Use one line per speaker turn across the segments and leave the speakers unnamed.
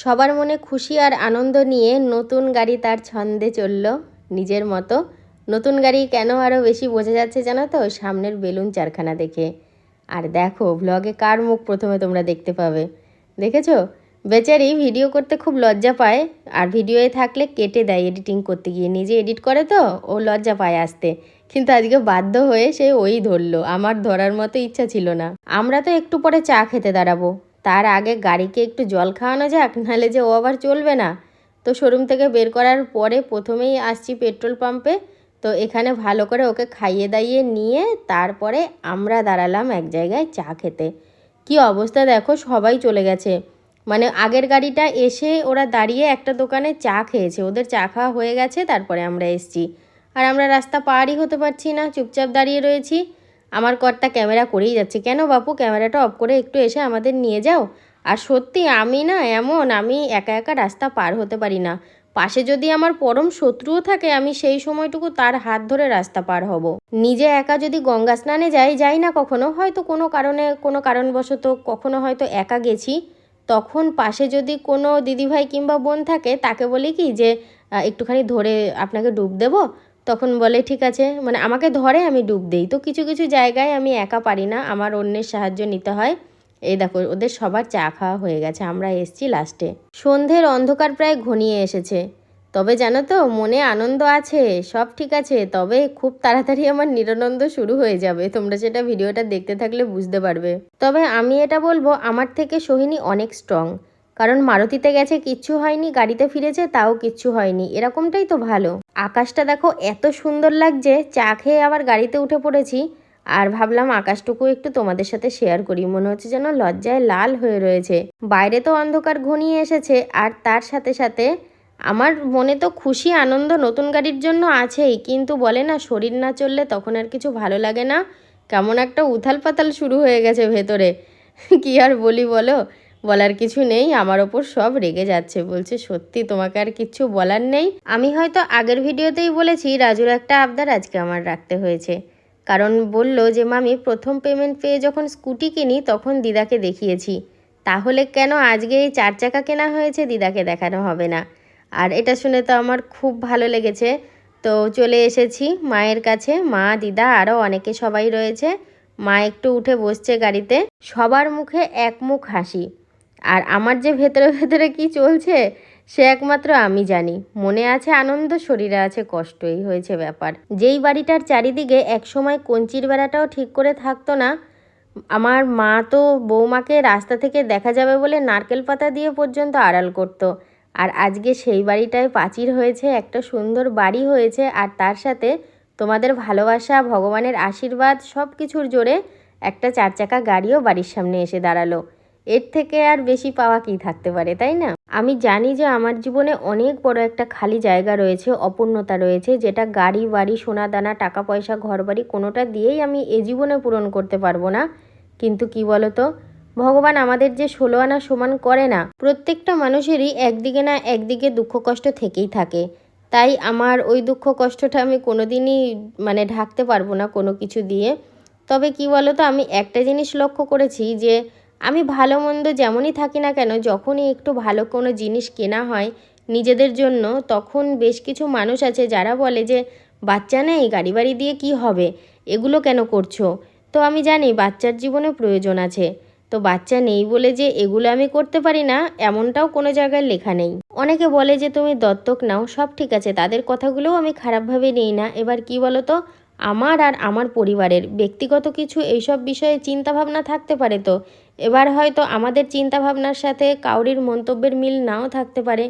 সবার মনে খুশি আর আনন্দ নিয়ে নতুন গাড়ি তার ছন্দে চলল নিজের মতো। নতুন গাড়ি কেন আরও বেশি বোঝা যাচ্ছে জানো তো? সামনের বেলুন চারখানা দেখে। আর দেখো ব্লগে কার মুখ প্রথমে তোমরা দেখতে পাবে। দেখেছ? বেচারি ভিডিও করতে খুব লজ্জা পায়। আর ভিডিওয়ে থাকলে কেটে দেয় এডিটিং করতে গিয়ে। নিজে এডিট করে তো, ও লজ্জা পায় আসতে। কিন্তু আজকে বাধ্য হয়ে সে ওই ধরলো। আমার ধরার মতো ইচ্ছা ছিল না। আমরা তো একটু পরে চা খেতে দাঁড়াবো। তার আগে গাড়িকে একটু জল খাওয়ানো যাক, নাহলে যে ও আবার চলবে না। তো শোরুম থেকে বের করার পরে প্রথমেই আসছি পেট্রোল পাম্পে। তো এখানে ভালো করে ওকে খাইয়ে দাইয়ে নিয়ে তারপরে আমরা দাঁড়ালাম এক জায়গায় চা খেতে। কি অবস্থা দেখো, সবাই চলে গেছে। মানে আগের গাড়িটা এসে ওরা দাঁড়িয়ে একটা দোকানে চা খেয়েছে। ওদের চা খাওয়া হয়ে গেছে, তারপরে আমরা এসছি। আর আমরা রাস্তা পারই হতে পারছি না, চুপচাপ দাঁড়িয়ে রয়েছি। আমার কর্তা ক্যামেরা করেই যাচ্ছে। কেন বাপু? ক্যামেরাটা অফ করে একটু এসে আমাদের নিয়ে যাও। আর সত্যি, আমি না এমন, আমি একা একা রাস্তা পার হতে পারি না। পাশে যদি আমার পরম শত্রুও থাকে, আমি সেই সময়টুকু তার হাত ধরে রাস্তা পার হব। নিজে একা যদি গঙ্গা স্নানে যাই যাই না কখনো, হয়তো কোনো কারণে, কোনো কারণবশত কখনো হয়তো একা গেছি। তখন পাশে যদি কোনো দিদিভাই কিংবা বোন থাকে, তাকে বলি কি যে একটুখানি ধরে আপনাকে ডুব দেবো। তখন বলে, ঠিক আছে। মানে আমাকে ধরে, আমি ডুব দিই। তো কিছু কিছু জায়গায় আমি একা পারি না। আমার অন্যের সাহায্য নিতে হয়। এই দেখো, ওদের সবার চা খাওয়া হয়ে গেছে। আমরা এসছি লাস্টে সন্ধ্যের অন্ধকার প্রায় ঘনিয়ে এসেছে। তবে জানো তো, মনে আনন্দ আছে, সব ঠিক আছে। তবে খুব তাড়াতাড়ি আমার নিরানন্দ শুরু হয়ে যাবে। তোমরা সেটা ভিডিওটা দেখতে থাকলে বুঝতে পারবে। তবে আমি এটা বলব, আমার থেকে সোহিনী অনেক স্ট্রং কারণ মারুতিতে গেছে, কিচ্ছু হয়নি। গাড়িতে ফিরেছে, তাও কিচ্ছু হয়নি। এরকমটাই তো ভালো। আকাশটা দেখো এত সুন্দর লাগছে, চা খেয়ে আবার গাড়িতে উঠে পড়েছি। আর ভাবলাম আকাশটুকু একটু তোমাদের সাথে শেয়ার করি, মনে হচ্ছে যেন লজ্জায় লাল হয়ে রয়েছে। বাইরে তো অন্ধকার ঘনিয়ে এসেছে, আর তার সাথে সাথে আমার মনে তো খুশি আনন্দ নতুন গাড়ির জন্য আছেই, কিন্তু বলে না শরীর না চললে তখন আর কিছু ভালো লাগে না। কেমন একটা উথাল পাতাল শুরু হয়ে গেছে ভেতরে। কি আর বলি বলো? বলার কিছু নেই, আমার ওপর সব রেগে যাচ্ছে, বলছে, সত্যি তোমাকে আর কিচ্ছু বলার নেই? আমি হয়তো আগের ভিডিওতেই বলেছি, রাজুর একটা আবদার আজকে আমার রাখতে হয়েছে। কারণ বলল যে, মামি, প্রথম পেমেন্ট পেয়ে যখন স্কুটি কিনি, তখন দিদাকে দেখিয়েছি। তাহলে কেন আজকে এই চার চাকা কেনা হয়েছে, দিদাকে দেখানো হবে না? আর এটা শুনে তো আমার খুব ভালো লেগেছে। তো চলে এসেছি মায়ের কাছে। মা, দিদা আরও অনেকে সবাই রয়েছে। মা একটু উঠে বসছে গাড়িতে। সবার মুখে এক মুখ হাসি। আর আমার যে ভেতরে ভেতরে কি চলছে, সে একমাত্র আমি জানি। মনে আছে আনন্দ, শরীরে আছে কষ্ট, এই হয়েছে ব্যাপার। যেই বাড়িটার চারিদিকে একসময় কঞ্চির বেড়াটাও ঠিক করে থাকতো না, আমার মা তো বৌমাকে রাস্তা থেকে দেখা যাবে বলে নারকেল পাতা দিয়ে পর্যন্ত আড়াল করতো। আর আজকে সেই বাড়িটায় পাঁচির হয়েছে, একটা সুন্দর বাড়ি হয়েছে, আর তার সাথে তোমাদের ভালোবাসা, ভগবানের আশীর্বাদ সব কিছুর জোরে একটা চার চাকা গাড়িও বাড়ির সামনে এসে দাঁড়াল। এর থেকে আর বেশি পাওয়া কি থাকতে পারে, তাই না? আমি জানি যে আমার জীবনে অনেক বড় একটা খালি জায়গা রয়েছে, অপূর্ণতা রয়েছে, যেটা গাড়ি, বাড়ি সোনা দানা টাকা পয়সা ঘর বাড়ি কোনোটা দিয়েই আমি এ জীবনে পূরণ করতে পারব না। কিন্তু কি বলতো? ভগবান আমাদের যে ষোলো আনা সমান করে না, প্রত্যেকটা মানুষেরই একদিকে না একদিকে দুঃখ কষ্ট থেকেই থাকে। তাই আমার ওই দুঃখ কষ্টটা আমি কোনোদিনই মানে ঢাকতে পারব না কোনো কিছু দিয়ে। তবে কি বলতো? আমি একটা জিনিস লক্ষ্য করেছি যে আমি ভালো মন্দ যেমনই থাকি না কেন, যখনই একটু ভালো কোনো জিনিস কেনা হয় নিজেদের জন্য, তখন বেশ কিছু মানুষ আছে যারা বলে যে, বাচ্চা নেই, গাড়ি বাড়ি দিয়ে কি হবে? এগুলো কেন করছ? তো আমি জানি বাচ্চার জীবনে প্রয়োজন আছে। তো বাচ্চা নেই বলে যে, এগুলো আমি করতে পারি না, এমনটাও কোনো জায়গায় লেখা নেই। অনেকে বলে যে, তুমি দত্তক নাও, সব ঠিক আছে, তাদের কথাগুলোও আমি খারাপভাবে নিই না। এবার কি বলো তো? আমার আর আমার পরিবারের ব্যক্তিগত কিছু এইসব বিষয়ে চিন্তাভাবনা থাকতে পারে তো। এবার হয়তো আমাদের চিন্তাভাবনার সাথে কাউরির মন্তব্যের মিল নাও থাকতে পারে।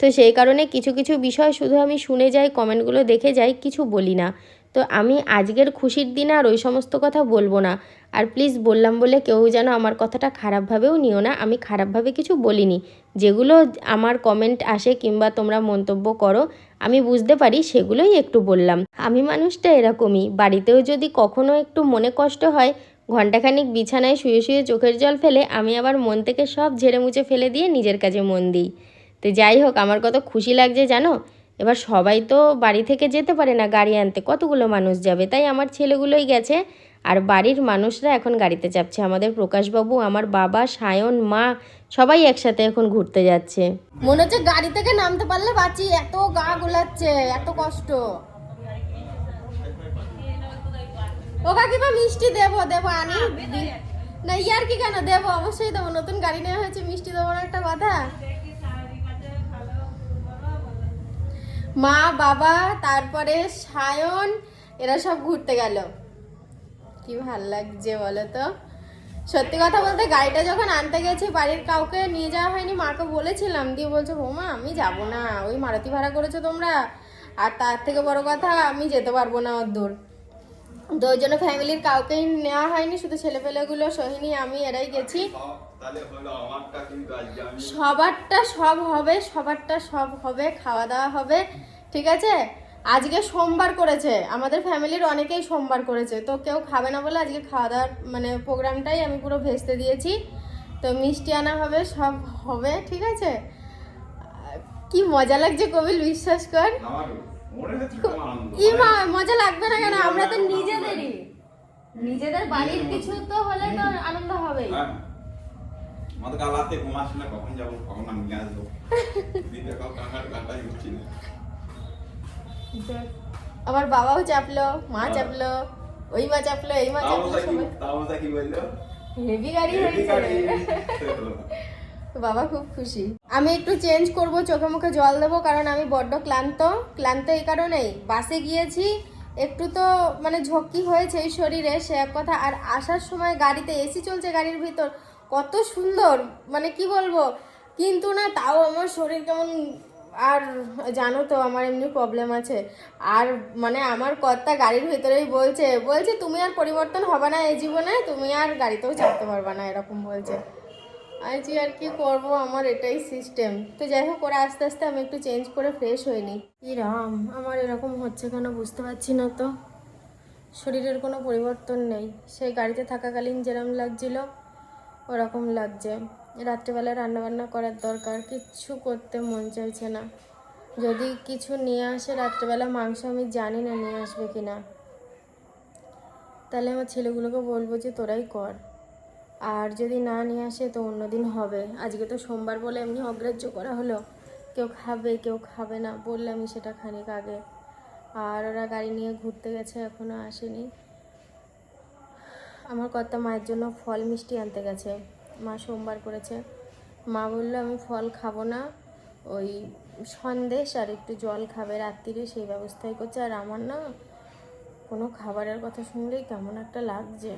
তো সেই কারণে কিছু কিছু বিষয় শুধু আমি শুনে যাই, কমেন্টগুলো দেখে যাই, কিছু বলি না। তো আমি আজকের খুশির দিনে আর ওই সমস্ত কথা বলব না। আর প্লিজ বললাম বলে কেউ যেন আমার কথাটা খারাপভাবেও নিও না। আমি খারাপভাবে কিছু বলিনি। যেগুলো আমার কমেন্ট আসে কিংবা তোমরা মন্তব্য করো, আমি বুঝতে পারি, সেগুলোই একটু বললাম। আমি মানুষটা এরকমই। বাড়িতেও যদি কখনো একটু মনে কষ্ট হয়, ঘণ্টাখানিক বিছানায় শুয়ে শুয়ে চোখের জল ফেলে আমি আবার মন থেকে সব ঝেড়ে মুছে ফেলে দিয়ে নিজের কাজে মন দিই। তো যাই হোক, আমার কত খুশি লাগছে জানো? এবার সবাই তো বাড়ি থেকে যেতে পারে না গাড়ি আনতে। কতগুলো মানুষ যাবে? তাই আমার ছেলেগুলোই গেছে। আর বাড়ির মানুষরা এখন গাড়িতে চাপছে। আমাদের প্রকাশবাবু, আমার বাবা, সায়ন, মা সবাই একসাথে এখন ঘুরতে যাচ্ছে। মনে হচ্ছে গাড়ি থেকে নামতে পারলে বাঁচি, এত গা গোলাচ্ছে, এত কষ্ট। ও কাকিমা, মিষ্টি দেবো দেবো আনি। না, ইয়ার কি কেন দেবো? অবশ্যই দেবো, নতুন গাড়ি নেওয়া হয়েছে, মিষ্টি দেবো একটা কথা মা, বাবা, তারপরে সায়ন, এরা সব ঘুরতে গেল। কি ভালো লাগছে বলো তো সত্যি কথা বলতে গাড়িটা যখন আনতে গেছি, বাড়ির কাউকে নিয়ে যাওয়া হয়নি, মাকে বলেছিলাম। দিয়ে বলছে, বৌমা, আমি যাব না, ওই মারুতি ভাড়া করেছ তোমরা। আর তার থেকে বড় কথা, আমি যেতে পারব না ওর দূর। তো ওই জন্য ফ্যামিলির কাউকেই নেওয়া হয়নি, শুধু ছেলেপেলেগুলো, সোহিনী, আমি, এরাই গেছি। সবারটা সব হবে, সবারটা সব হবে, খাওয়া দাওয়া হবে, ঠিক আছে? আজকে সোমবার করেছে। আমাদের ফ্যামিলির অনেকেই সোমবার করেছে। তো কেউ খাবে না বলে আজকে খাওয়া দাওয়ার মানে প্রোগ্রামটাই আমি পুরো ভেস্তে দিয়েছি। তো মিষ্টি আনা হবে সব হবে ঠিক আছে? কি মজা লাগছে কবিল বিশ্বাস কর। মজা লাগবে না কেন? আমরা তো নিজেদেরই। নিজেদের বাড়ির কিছু তো হলে তো আনন্দ হবেই।
হ্যাঁ। আমাদের ঘুমাস না কখন যাব কখন আমি আসব। দিদি কাল কাকার কাটাই হচ্ছে না।
আমার বাবাও চাপলো মা চাপলো ওই মা চাপলো এই মা চাপলো হেভি গাড়ি বাবা খুব খুশি। আমি একটু চেঞ্জ করব চোখে মুখে জল দেবো কারণ আমি বড্ড ক্লান্ত। ক্লান্ত এই কারণেই। বাসে গিয়েছি একটু তো মানে ঝক্কি হয়েছে এই শরীরে সে এক কথা। আর আসার সময় গাড়িতে এসি চলছে গাড়ির ভিতর। কত সুন্দর মানে কি বলব? কিন্তু না তাও আমার শরীর কেমন আর জানো তো, আমার এমনি প্রবলেম আছে। আর মানে আমার কর্তা গাড়ির ভিতরেই বলছে বলছে, তুমি আর পরিবর্তন হবে না এই জীবনে, তুমি আর গাড়িতেও চাপতে পারবে না, এরকম বলছে। আজ আর কি করব? আমার এটাই সিস্টেম তো যাই হোক, ওরা আস্তে আস্তে আমি একটু চেঞ্জ করে ফ্রেশ হইনি কি রাম, আমার এরকম হচ্ছে কেন বুঝতে পারছি না তো। শরীরের কোনো পরিবর্তন নেই। সেই গাড়িতে থাকাকালীন যেরকম লাগছিল, ওরকম লাগছে। রাত্রেবেলা রান্নাবান্না করার দরকার, কিচ্ছু করতে মন চাইছে না। যদি কিছু নিয়ে আসে রাত্রেবেলা, মাংস আমি জানি না নিয়ে আসবে কি না। তাহলে আমার ছেলেগুলোকে বলব যে, তোরাই কর। আর যদি না নিয়ে আসে, তো অন্যদিন হবে। আজকে তো সোমবার বলে এমনি অগ্রাহ্য করা হলো। কেউ খাবে কেউ খাবে না। বললে আমি সেটা খানিক আগে। আর ওরা গাড়ি নিয়ে ঘুরতে গেছে এখনও আসেনি। আমার কর্তা মায়ের জন্য ফল মিষ্টি আনতে গেছে। মা সোমবার করেছে। মা বলল, আমি ফল খাব না। ওই সন্দেশ আর একটু জল খাবে রাত্রিরে, সেই ব্যবস্থাই করছে। আর আমার না কোনো খাবারের কথা শুনলেই কেমন একটা লাগছে।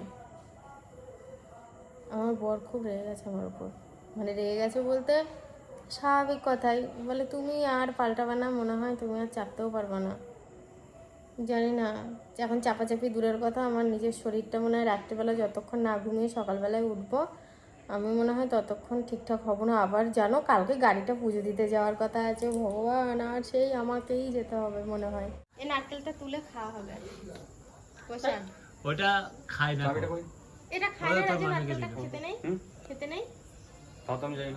আমার বর খুব রেগে গেছে আমার উপর। মানে রেগে গেছে বলতে স্বাভাবিক কথাই। বলে, তুমি আর পাল্টাবে না, মনে হয় তুমি আর চাপতেও পারবে না। জানি না, এখন চাপাচাপি দূরের কথা। আমার নিজের শরীরটা মনে হয় রাত্রিবেলা যতক্ষণ না ঘুমিয়ে সকালবেলায় উঠবো আমি মনে হয় ততক্ষণ ঠিকঠাক হব না। আবার জানো কালকে গাড়িটা পুজো দিতে যাওয়ার কথা আছে। ভগবান আর সেই আমাকেই যেতে হবে মনে হয়। এই নারকেলটা তুলে খাওয়া হবে।
ওটা খাই না।
এটা খাই না নারকেলটা খেতে নেই? খেতে নেই?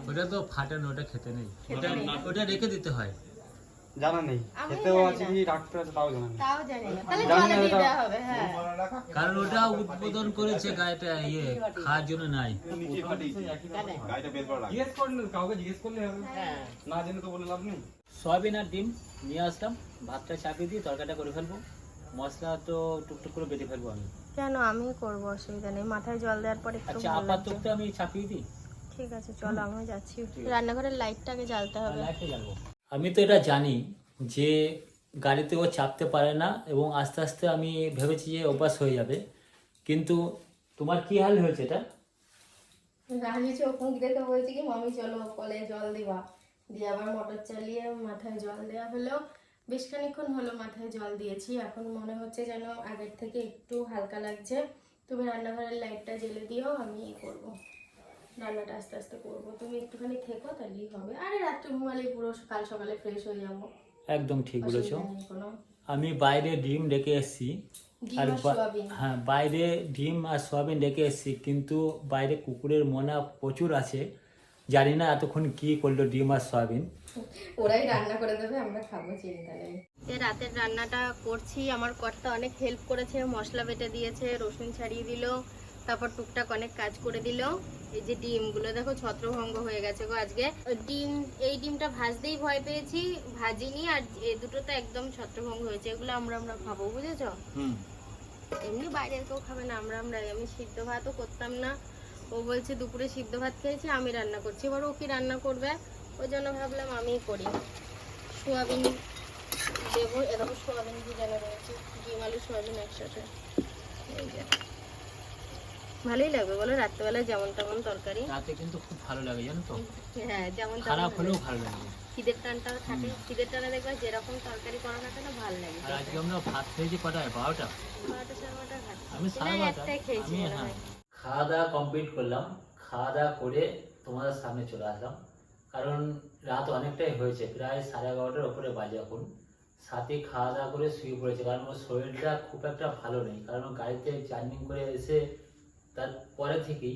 ওটা তো ফাটানো ওটা খেতে নেই। ওটা ওটা রেখে দিতে হয়।
জানা নেই। খেতেও আছে কি রাখতে আছে তাও জানা নেই
তাও জানি না। তাহলে জলে দিয়ে দেওয়া হবে হ্যাঁ।
কারণ ওটা উদ্বোধন করেছে ইয়ে খাওয়ার জন্য নাই।
লাগে
জিজ্ঞেস করলে কাউকে জিজ্ঞেস করলে হবে। না জেনে তো বলে লাভ নেই।
সয়াবিন আর ডিম নিয়ে আসলাম। ভাতটা চাপিয়ে দিয়ে তরকারিটা করে ফেলব। মশলা তো টুকটুক করে বেটে ফেলব আমি।
কেন? আমি করব অসুবিধা নেই। মাথায় জল দেওয়ার পর একটু
আচ্ছা। আপাতত আমি চাপিয়ে দিই।
ঠিক আছে চলো আমিও যাচ্ছি। রান্নাঘরের লাইটটাকে জ্বালতে হবে।
লাইটে জ্বালবো। আমি তো এটা জানি যে গাড়িতে ও চাপতে পারে না এবং আস্তে আস্তে আমি ভেবেছি যে অভ্যাস হয়ে যাবে। কিন্তু তোমার কি হাল হয়েছে এটা?
রানি চোখ মুখ দেখে বলছি কি, মামি, চলো কলে জল দিবা। দিয়ে আবার মোটর চালিয়ে মাথায় জল দেওয়া হলো। বেশ খানিক্ষণ হলো মাথায় জল দিয়েছি। এখন মনে হচ্ছে যেন আগের থেকে একটু হালকা লাগছে। তুমি রান্নাঘরের লাইটটা জ্বেলে দিও, আমি করব। রান্নাটা আস্তে আস্তে করব। তুমি একটুখানি থেকো তাহলেই হবে। আরে রাত্রে ঘুমালেই পুরো কাল সকালে ফ্রেশ হয়ে যাব।
একদম ঠিক বলেছ। আমি বাইরে ডিম রেখে এসেছি। আর হ্যাঁ বাইরে ডিম আর সয়াবিন রেখে এসেছি কিন্তু বাইরে কুকুরের মনা প্রচুর আছে। জানি না এতক্ষণ কি করল ডিম আর সয়াবিন।
ওরাই রান্না করে দেবে আমরা খাব চিন্তা নেই রাতের রান্নাটা করছি। আমার কর্তা অনেক হেল্প করেছে মশলা বেটে দিয়েছে রসুন ছাড়িয়ে দিল তারপর টুকটাক অনেক কাজ করে দিল। এই যে ডিমগুলো দেখো ছত্রভঙ্গ হয়ে গেছে গো আজকে। ডিম এই ডিমটা ভাজতেই ভয় পেয়েছি ভাজিনি আর এই দুটো তো একদম ছত্রভঙ্গ হয়েছে। এগুলো আমরা আমরা খাব বুঝেছ?
হুম।
এমনি বাইরের কেউ খাবে না আমরা আমরা আমি সিদ্ধ ভাতও করতাম না। ও বলছে দুপুরে সিদ্ধ ভাত খেয়েছি আমি রান্না করছি। এবার ও কি রান্না করবে? ওই জন্য ভাবলাম আমিই করি। সোয়াবিন দেবো এরকম সোয়াবিন ভিজানো রয়েছে ডিম আলু সোয়াবিন একসাথে। এই যে। ভালোই লাগবে বলো? রাত্রেবেলায় যেমন তেমন তরকারি।
রাতে কিন্তু খুব ভালো লাগে জানো তো?
হ্যাঁ যেমন
খারাপ
তেমন
হলেও ভালো লাগে।
খিদের টানটাও থাকে। খিদের টানে দেখবে যেরকম তরকারি করা না কেন ভালো লাগে
আর আজকে আমরা ভাত খেয়েছি কটায়? বারোটা?
বারোটা সাড়ে বারোটা ভাত।
আমি সাড়ে বারোটা।
খেয়েছি
হয়। খাওয়া দাওয়া কমপ্লিট করলাম। খাওয়া দাওয়া করে তোমাদের সামনে চলে আসলাম। কারণ রাত অনেকটাই হয়েছে প্রায় সাড়ে এগারোটার ওপরে বাজে এখন। সাথে খাওয়া দাওয়া করে শুয়ে পড়েছে কারণ ওর শরীরটা খুব একটা ভালো নেই। কারণ গাড়িতে জার্নি করে এসে তার পরে থেকেই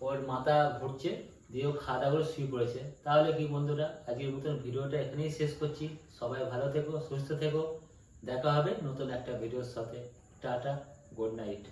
ওর মাথা ঘুরছে, দিয়ে ও খাওয়া দাওয়া করে শুয়ে পড়েছে। তাহলে কি বন্ধুরা, আজকের মতন ভিডিওটা এখানেই শেষ করছি। সবাই ভালো থেকো, সুস্থ থেকো। দেখা হবে নতুন একটা ভিডিওর সাথে। Tata, good night.